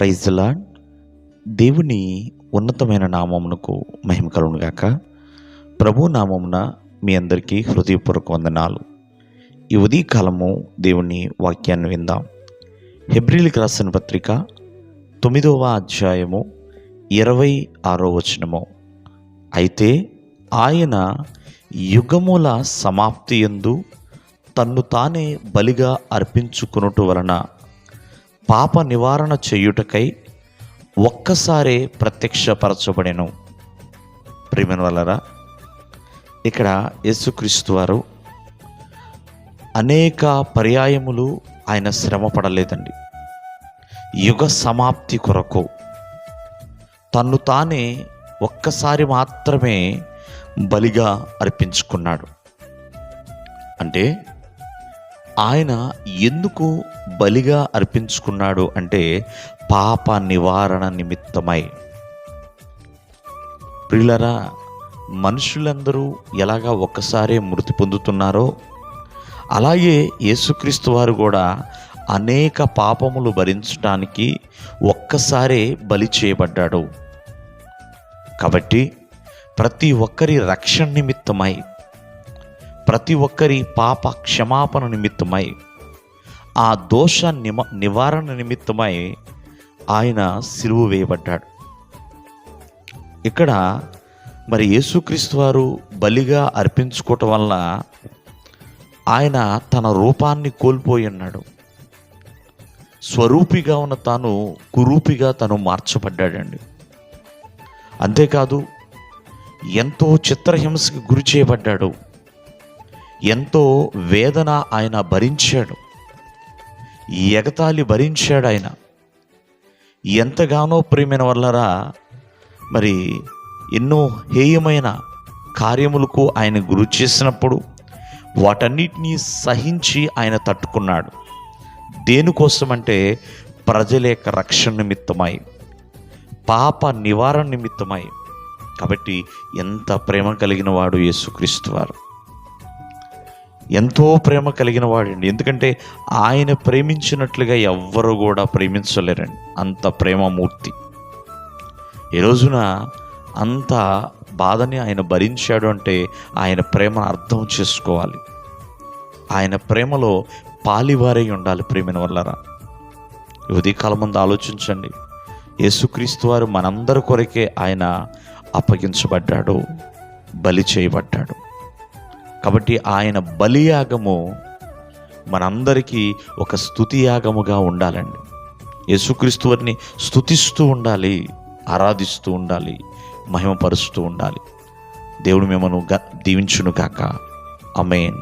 Praise lord దేవుని ఉన్నతమైన నామమునకు మహిమ కలుగునుగాక ప్రభు నామమున మీ అందరికీ హృదయపూర్వక వందనాలు. ఈ ఉదయకాలము దేవుని వాక్యాన్ని విందాం. హెబ్రిల్కి రాసిన పత్రిక తొమ్మిదవ అధ్యాయము ఇరవై ఆరో వచనము. అయితే ఆయన యుగముల సమాప్తి ఎందు తన్ను తానే బలిగా అర్పించుకున్నట్టు వలన పాప నివారణ చేయుటకై ఒక్కసారే ప్రత్యక్షపరచబడెను. ప్రేమను వల్లరా ఇక్కడ యేసుక్రీస్తు వారు అనేక పర్యాయములు ఆయన శ్రమ పడలేదండి. యుగ సమాప్తి కొరకు తన్ను తానే ఒక్కసారి మాత్రమే బలిగా అర్పించుకున్నాడు. అంటే ఆయన ఎందుకు బలిగా అర్పించుకున్నాడు అంటే పాప నివారణ నిమిత్తమై. ప్రిలరా మనుషులందరూ ఎలాగా ఒక్కసారే మృతి పొందుతున్నారో అలాగే యేసుక్రీస్తు వారు కూడా అనేక పాపములు భరించడానికి ఒక్కసారే బలి చేయబడ్డాడు. కాబట్టి ప్రతి ఒక్కరి రక్షణ నిమిత్తమై ప్రతి ఒక్కరి పాప క్షమాపణ నిమిత్తమై ఆ దోష నిమ నివారణ నిమిత్తమై ఆయన సిలువు వేయబడ్డాడు. ఇక్కడ మరి యేసుక్రీస్తు వారు బలిగా అర్పించుకోవటం వల్ల ఆయన తన రూపాన్ని కోల్పోయి ఉన్నాడు. స్వరూపిగా ఉన్న తాను కురూపిగా తను మార్చబడ్డాడండి. అంతేకాదు ఎంతో చిత్రహింసకి గురి చేయబడ్డాడు. ఎంతో వేదన ఆయన భరించాడు. ఎగతాళి భరించాడు ఆయన. ఎంతగానో ప్రేమైన వల్లరా మరి ఎన్నో హేయమైన కార్యములకు ఆయన గురి చేసినప్పుడు వాటన్నిటినీ సహించి ఆయన తట్టుకున్నాడు. దేనికోసమంటే ప్రజల యొక్క రక్షణ నిమిత్తమై పాప నివారణ నిమిత్తమై. కాబట్టి ఎంత ప్రేమ కలిగిన వాడు యేసుక్రీస్తు వారు. ఎంతో ప్రేమ కలిగిన వాడండి. ఎందుకంటే ఆయన ప్రేమించినట్లుగా ఎవ్వరు కూడా ప్రేమించలేరండి. అంత ప్రేమమూర్తి. ఈ రోజున అంత బాధని ఆయన భరించాడు అంటే ఆయన ప్రేమను అర్థం చేసుకోవాలి. ఆయన ప్రేమలో పాలివారై ఉండాలి ప్రేమిన వల్లరా. ఉదయకాలం ముందు ఆలోచించండి. యేసుక్రీస్తు వారు మనందరి కొరకే ఆయన అప్పగించబడ్డాడు బలి చేయబడ్డాడు. కాబట్టి ఆయన బలియాగము మనందరికీ ఒక స్థుతియాగముగా ఉండాలండి. యేసుక్రీస్తు వారిని ఉండాలి ఆరాధిస్తూ ఉండాలి మహిమపరుస్తూ ఉండాలి. దేవుడు మిమ్మల్ని గ దీవించును కాక అమేన్